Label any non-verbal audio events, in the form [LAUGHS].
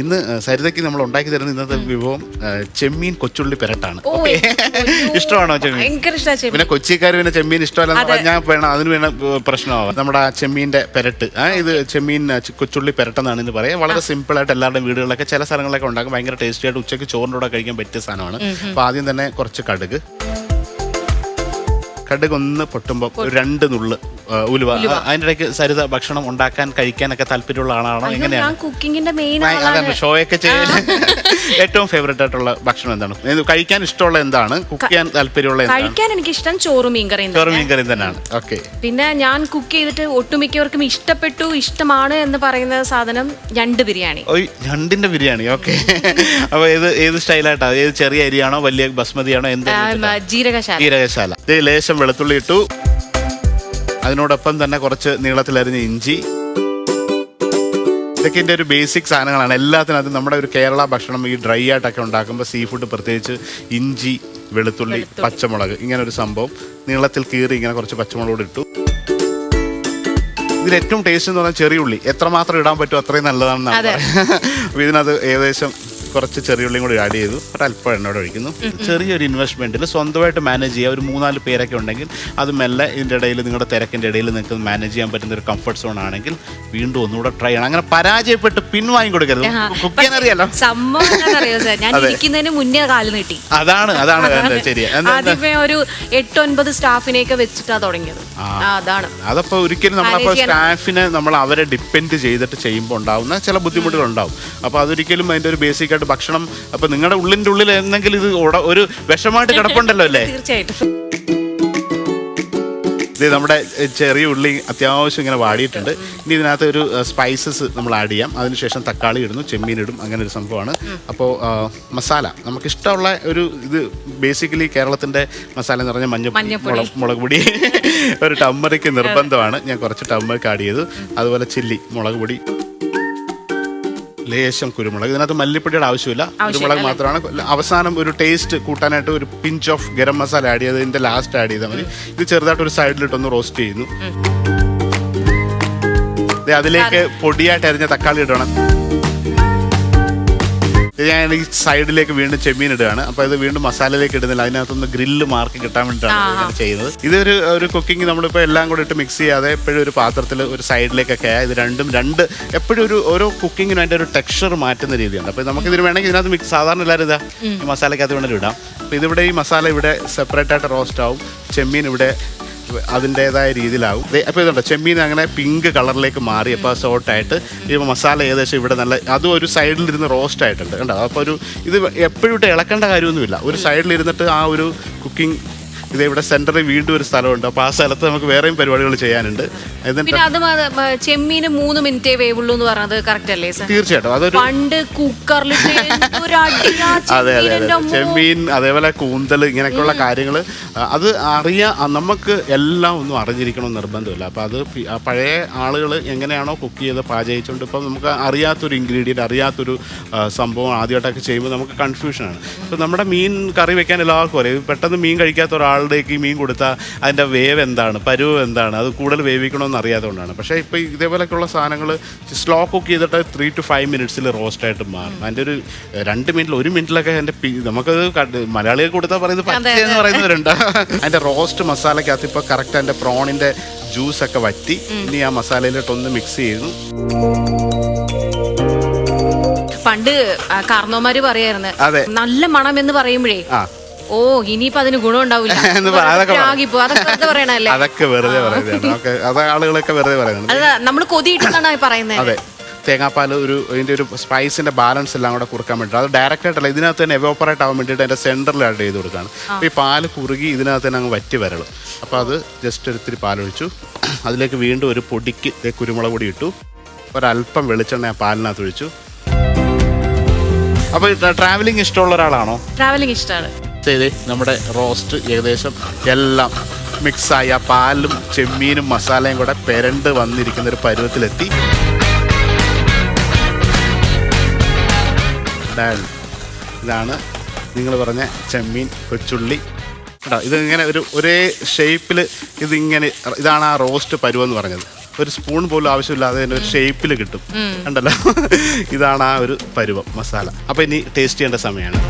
ഇന്ന് സരിതയ്ക്ക് നമ്മൾ ഉണ്ടാക്കി തരുന്ന ഇന്നത്തെ വിഭവം ചെമ്മീൻ കൊച്ചുള്ളി പെരട്ടാണ്? ഇഷ്ടമാണോ ചെമ്മീൻ? പിന്നെ കൊച്ചിക്കാർ പിന്നെ ചെമ്മീൻ ഇഷ്ടമല്ലെന്ന്. പറഞ്ഞാൽ വേണം അതിന് വേണം പ്രശ്നമാവാം നമ്മുടെ ആ ചെമ്മീന്റെ പെരട്ട് ഇത് ചെമ്മീൻ കൊച്ചുള്ളി പെരട്ടെന്നാണ് ഇത് പറയാം വളരെ സിമ്പിൾ ആയിട്ട് എല്ലാവരുടെയും വീടുകളിലൊക്കെ ചില സ്ഥലങ്ങളിലൊക്കെ ഉണ്ടാക്കും. ഭയങ്കര ടേസ്റ്റി ആയിട്ട് ഉച്ചയ്ക്ക് ചോറിന്റെ കൂടെ കഴിക്കാൻ പറ്റിയ സാധനമാണ്. അപ്പോൾ ആദ്യം തന്നെ കുറച്ച് കടുക്. കടുക് ഒന്ന് പൊട്ടുമ്പോൾ രണ്ട് നുള്ള് ഉലുവ. അതിന്റെ ഇടയ്ക്ക് സരിത ഭക്ഷണം ഉണ്ടാക്കാൻ കഴിക്കാനൊക്കെ താല്പര്യമുള്ള ആളാണോ? എങ്ങനെയാണ്? കുക്കിങ്ങിന്റെ മെയിൻ അതാണ് ഷോയൊക്കെ ചെയ്യാൻ [LAUGHS] ഏറ്റവും ഫേവറേറ്റ് ആയിട്ടുള്ള ഭക്ഷണം എന്താണ്? കഴിക്കാൻ ഇഷ്ടമുള്ള എന്താണ്? കുക്ക് ചെയ്യാൻ താല്പര്യമുള്ള കഴിക്കാൻ എനിക്ക് ഇഷ്ടം ചോറും മീൻകറിയും ചോറ്. മീൻ കറി തന്നെയാണ്. ഓക്കെ. പിന്നെ ഞാൻ കുക്ക് ചെയ്തിട്ട് ഒട്ടുമിക്കവർക്കും ഇഷ്ടപ്പെട്ടു ഇഷ്ടമാണ് എന്ന് പറയുന്ന സാധനം ഞണ്ട് ബിരിയാണി. ഞണ്ടിന്റെ ബിരിയാണി. ഓക്കെ. [LAUGHS] അപ്പൊ ഏത് ഏത് സ്റ്റൈലായിട്ടാണ് ഏത് ചെറിയ അരിയാണോ വലിയ ബസ്മതിയാണോ? എന്താ ജീരകശാല. ജീരകശാല. ലേശം വെളുത്തുള്ളി ഇട്ടു. അതിനോടൊപ്പം തന്നെ കുറച്ച് നീളത്തിലരിഞ്ഞ ഇഞ്ചി. ഇതൊക്കെ എന്റെ ഒരു ബേസിക് സാധനങ്ങളാണ്. എല്ലാത്തിനകത്തും നമ്മുടെ ഒരു കേരള ഭക്ഷണം ഈ ഡ്രൈ ആയിട്ടൊക്കെ ഉണ്ടാക്കുമ്പോൾ സീ ഫുഡ് പ്രത്യേകിച്ച് ഇഞ്ചി വെളുത്തുള്ളി പച്ചമുളക് ഇങ്ങനെ ഒരു സംഭവം. നീളത്തിൽ കീറി ഇങ്ങനെ കുറച്ച് പച്ചമുളക് കൂടി ഇട്ടു. ഇതിൽ ഏറ്റവും ടേസ്റ്റ് എന്ന് പറഞ്ഞാൽ ചെറിയ ഉള്ളി എത്രമാത്രം ഇടാൻ പറ്റുമോ അത്രയും നല്ലതാണെന്നാണ്. അപ്പോൾ ഇതിനകത്ത് ഏകദേശം കുറച്ച് ചെറിയ ഉള്ളിയും കൂടി ആഡ് ചെയ്തു. എണ്ണ വരെ ഒഴിക്കുന്നു. ചെറിയൊരു ഇൻവെസ്റ്റ്മെന്റിൽ സ്വന്തമായിട്ട് മാനേജ് ചെയ്യുക ഒരു മൂന്നാൽ പേരൊക്കെ ഉണ്ടെങ്കിൽ അത് മെല്ലെ ഇതിന്റെ ഇടയിൽ നിങ്ങളുടെ തിരക്കിന്റെ ഇടയിൽ നിങ്ങൾക്ക് മാനേജ് ചെയ്യാൻ പറ്റുന്ന ഒരു കംഫർട്ട് സോൺ ആണെങ്കിൽ വീണ്ടും ഒന്നുകൂടെ ട്രൈ ചെയ്യണം. അങ്ങനെ പരാജയപ്പെട്ട് പിൻവാങ്ങി കൊടുക്കരുത്. കുക്ക് ചെയ്യാൻ അറിയാലോ. സംഭവം എന്താണെന്നറിയോ സാർ? ഞാൻ അതെ. ഇരിക്കുന്നതിന് മുന്നേ കാൽ നീട്ടി. അതാണ് അതാണ് എന്താ ശരി എന്താ എന്താ? ആദ്യമേ ഒരു എട്ടൊൻപത് സ്റ്റാഫിനെയൊക്കെ വെച്ചിട്ടാ തുടങ്ങിയത്. ആ. ആ, അതാണ്. അതപ്പോ ഒരിക്കലും നമ്മളപ്പോ Manage സ്റ്റാഫിനെ നമ്മൾ അവരെ ഡിപ്പെൻഡ് ചെയ്തിട്ട് ചെയ്യുമ്പോൾ ഉണ്ടാവുന്ന ചില ബുദ്ധിമുട്ടുകൾ ഉണ്ടാവും അപ്പോൾ അതൊരിക്കലും അതിന്റെ ഒരു ബേസിക് ആയിട്ട് ഭക്ഷണം അപ്പൊ നിങ്ങളുടെ ഉള്ളിന്റെ ഉള്ളിൽ എന്തെങ്കിലും ഇത് ഉട- ഒരു വിഷമായിട്ട് കിടപ്പുണ്ടല്ലോ അല്ലേ? തീർച്ചയായിട്ടും. ഇത് നമ്മുടെ എ, ചെറിയ ഉള്ളി അത്യാവശ്യം ഇങ്ങനെ വാടിയിട്ടുണ്ട്. ഇനി ഇതിനകത്ത് ഒരു സ്പൈസസ് നമ്മൾ ആഡ് ചെയ്യാം. അതിനുശേഷം തക്കാളി ഇടുന്നു ചെമ്മീൻ ഇടും അങ്ങനെ ഒരു സംഭവമാണ്. അപ്പോൾ മസാല. നമുക്ക് ഇഷ്ടമുള്ള ഒരു ഇത് ബേസിക്കലി കേരളത്തിന്റെ മസാല എന്ന് പറഞ്ഞാൽ മഞ്ഞ മഞ്ഞപ്പൊടി. മുളക് മുളക് പൊടി. ഒരു ടമ്മറിക്ക് നിർബന്ധമാണ്. ഞാൻ കുറച്ച് ടമ്മറിക്ക് ആഡ് ചെയ്തു. അതുപോലെ ചില്ലി മുളക് പൊടി. ലേശം കുരുമുളക്. ഇതിനകത്ത് മല്ലിപ്പൊടിയുടെ ആവശ്യമില്ല. കുരുമുളക് മാത്രമാണ്. അവസാനം ഒരു ടേസ്റ്റ് കൂട്ടാനായിട്ട് ഒരു pinch of garam masala add ചെയ്ത് ഇതിന്റെ ലാസ്റ്റ് ആഡ് ചെയ്താൽ മതി. ഇത് ചെറുതായിട്ട് ഒരു സൈഡിലിട്ടൊന്ന് റോസ്റ്റ് ചെയ്യുന്നു. അതിലേക്ക് പൊടിയായിട്ട് അരിഞ്ഞ തക്കാളി ഇടണം. ഞാൻ ഈ സൈഡിലേക്ക് വീണ്ടും ചെമ്മീൻ ഇടുകയാണ് അപ്പോൾ ഇത് വീണ്ടും മസാലയിലേക്ക് ഇടുന്നില്ല. അതിനകത്തൊന്ന് ഗ്രില്ല് മാർക്ക് കിട്ടാൻ വേണ്ടിയിട്ടാണ് ചെയ്യുന്നത്. ഇതൊരു ഒരു കുക്കിംഗ് നമ്മളിപ്പോൾ എല്ലാം കൂടി ഇട്ട് മിക്സ് ചെയ്യാതെ എപ്പോഴും ഒരു പാത്രത്തിൽ ഒരു സൈഡിലേക്കൊക്കെ ഇത് രണ്ടും രണ്ട് എപ്പോഴും ഒരു ഓരോ കുക്കിങ്ങിനും അതിന്റെ ഒരു ടെക്സ്ചർ മാറ്റുന്ന രീതിയാണ് അപ്പോൾ നമുക്ക് ഇതിന് വേണമെങ്കിൽ ഇതിനകത്ത് മിക്സ് സാധാരണ എല്ലാവരും ഇതാ ഈ മസാലയ്ക്കകത്ത് വേണമെങ്കിൽ ഇടാം. അപ്പോൾ ഇതിവിടെ ഈ മസാല ഇവിടെ സെപ്പറേറ്റ് ആയിട്ട് റോസ്റ്റ് ആവും. ചെമ്മീൻ ഇവിടെ അതിന്റെതായ രീതിയിലാവും. അപ്പോൾ ഇതുണ്ട്? ചെമ്മീൻ അങ്ങനെ പിങ്ക് കളറിലേക്ക് മാറി അപ്പോൾ സോട്ടായിട്ട് ഈ മസാല ഏകദേശം ഇവിടെ നല്ല അതും ഒരു സൈഡിലിരുന്ന് റോസ്റ്റ് ആയിട്ടുണ്ട് കണ്ടോ? അപ്പോൾ ഒരു ഇത് എപ്പോഴും ഇട്ട് ഇളക്കേണ്ട കാര്യമൊന്നുമില്ല. ഒരു സൈഡിലിരുന്നിട്ട് ആ ഒരു കുക്കിംഗ് ഇത് ഇവിടെ സെന്ററിൽ വീണ്ടും ഒരു സ്ഥലമുണ്ട്. അപ്പോൾ ആ സ്ഥലത്ത് നമുക്ക് വേറെയും പരിപാടികൾ ചെയ്യാനുണ്ട്. എന്നിട്ട് പിന്നെ അത് മ- മ- ചെമ്മീന് മൂന്ന് മിനിറ്റേ വേവുള്ളൂ എന്ന് പറഞ്ഞത് കറക്റ്റ് അല്ലേ സർ? തീർച്ചയായിട്ടും. അതൊരു പണ്ട് കുക്കറിലിട്ട് എന്തൊരു അടിയാ [LAUGHS] അതെ അതെ ചെമ്മീനിന്റെ ചെമ്മീൻ അതേപോലെ കൂന്തൽ ഇങ്ങനെയൊക്കെയുള്ള കാര്യങ്ങൾ അത് അറിയാ നമുക്ക് എല്ലാം ഒന്നും അറിഞ്ഞിരിക്കണം നിർബന്ധമില്ല. അപ്പോൾ അത് പി- ആ പഴയ ആളുകൾ എങ്ങനെയാണോ കുക്ക് ചെയ്ത് പാചകിച്ചുകൊണ്ട് ഇപ്പം നമുക്ക് അറിയാത്തൊരു ഇൻഗ്രീഡിയന്റ് അറിയാത്തൊരു ആ, സംഭവം ആദ്യമായിട്ടൊക്കെ ചെയ്യുമ്പോൾ നമുക്ക് കൺഫ്യൂഷനാണ് ഇപ്പോൾ നമ്മുടെ മീൻ കറി വെക്കാൻ എല്ലാവർക്കും അറിയാം. പെട്ടെന്ന് മീൻ കഴിക്കാത്ത ഒരാളുടേക്ക് മീൻ കൊടുത്താൽ അതിന്റെ വേവ് എന്താണ് പരുവ് എന്താണ് അത് കൂടുതൽ വേവിക്കണമെന്ന് അറിയാത്തതുകൊണ്ടാണ് പക്ഷേ ഇപ്പോൾ ഇതേപോലെയൊക്കെയുള്ള സാധനങ്ങൾ സ്ലോ കുക്ക് ചെയ്തിട്ട് ത്രീ ടു ഫൈവ് മിനിറ്റ്സിൽ റോസ്റ്റ് ആയിട്ട് മാറും. അതിന്റെ ഒരു രണ്ട് മിനിറ്റിൽ ഒരു മിനിറ്റിലൊക്കെ പി- നമുക്കത് മലയാളികൾ കൊടുത്താൽ പറയുന്നത് പച്ചയെന്ന് പറയുന്നവരുണ്ട്. [LAUGHS] അതിന്റെ റോസ്റ്റ് മസാലയ്ക്കകത്ത് ഇപ്പോൾ കറക്റ്റ് അതിന്റെ പ്രോണിന്റെ ജ്യൂസൊക്കെ വറ്റി ഇനി ആ മസാലയിലോട്ടൊന്ന് മിക്സ് ചെയ്യുന്നു. പണ്ട് കാർന്നോമാര് പറയായിരുന്നു നല്ല മണം എന്ന് പറയുമ്പോഴേ ഓ ഇനിയിപ്പോ അതിന് ഗുണം ഉണ്ടാവില്ല [LAUGHS] എന്ന് പറ- അതൊക്കെ വെറുതെ ആളുകളൊക്കെ വെറുതെ പറയുന്നത് നമ്മൾ കൊതിയിട്ടെന്നാണ് പറയുന്നത് തേങ്ങാപ്പാൽ ഒരു ഇതിന്റെ ഒരു സ്പൈസിന്റെ ബാലൻസ് എല്ലാം കൂടെ കൊടുക്കാൻ വേണ്ടിയിട്ട് അത് ഡയറക്റ്റ് ആയിട്ടല്ല ഇതിനകത്ത് തന്നെ എവോപ്പറേറ്റ് ആവാൻ വേണ്ടിയിട്ട് അതിന്റെ സെന്ററിൽ ആഡ് ചെയ്ത് കൊടുക്കുകയാണ്. അപ്പോൾ ഈ പാൽ കുറുകി ഇതിനകത്ത് തന്നെ അങ്ങ് വറ്റി വരളും. അപ്പോൾ അത് ജസ്റ്റ് ഒരിത്തിരി പാലൊഴിച്ചു. [CLEARS THROAT] അതിലേക്ക് വീണ്ടും ഒരു പൊടിക്ക് കുരുമുളക് പൊടി ഇട്ടു. ഒരല്പം വെളിച്ചെണ്ണ ആ പാലിനകത്ത് ഒഴിച്ചു. അപ്പോൾ ട്രാവലിംഗ് ഇഷ്ടമുള്ള ഒരാളാണോ? ട്രാവലിംഗ് ഇഷ്ടമാണ്. ചെയ്തേ നമ്മുടെ റോസ്റ്റ് ഏകദേശം എല്ലാം മിക്സായി. ആ പാലും ചെമ്മീനും മസാലയും കൂടെ പെരണ്ട് വന്നിരിക്കുന്ന ഒരു പരുവത്തിലെത്തി. ഇതാണ് നിങ്ങൾ പറഞ്ഞ ചെമ്മീൻ കൊച്ചുള്ളി. കേട്ടോ ഇതിങ്ങനെ ഒരു ഒരേ ഷേപ്പിൽ ഇതിങ്ങനെ ഇതാണ് ആ റോസ്റ്റ് പരുവെന്ന് പറഞ്ഞത്. ഒരു സ്പൂൺ പോലും ആവശ്യമില്ലാതെ തന്നെ ഒരു ഷേപ്പിൽ കിട്ടും. ഉണ്ടല്ലോ ഇതാണ് ആ ഒരു പരുവം മസാല. അപ്പോൾ ഇനി ടേസ്റ്റ് ചെയ്യേണ്ട സമയമാണ്.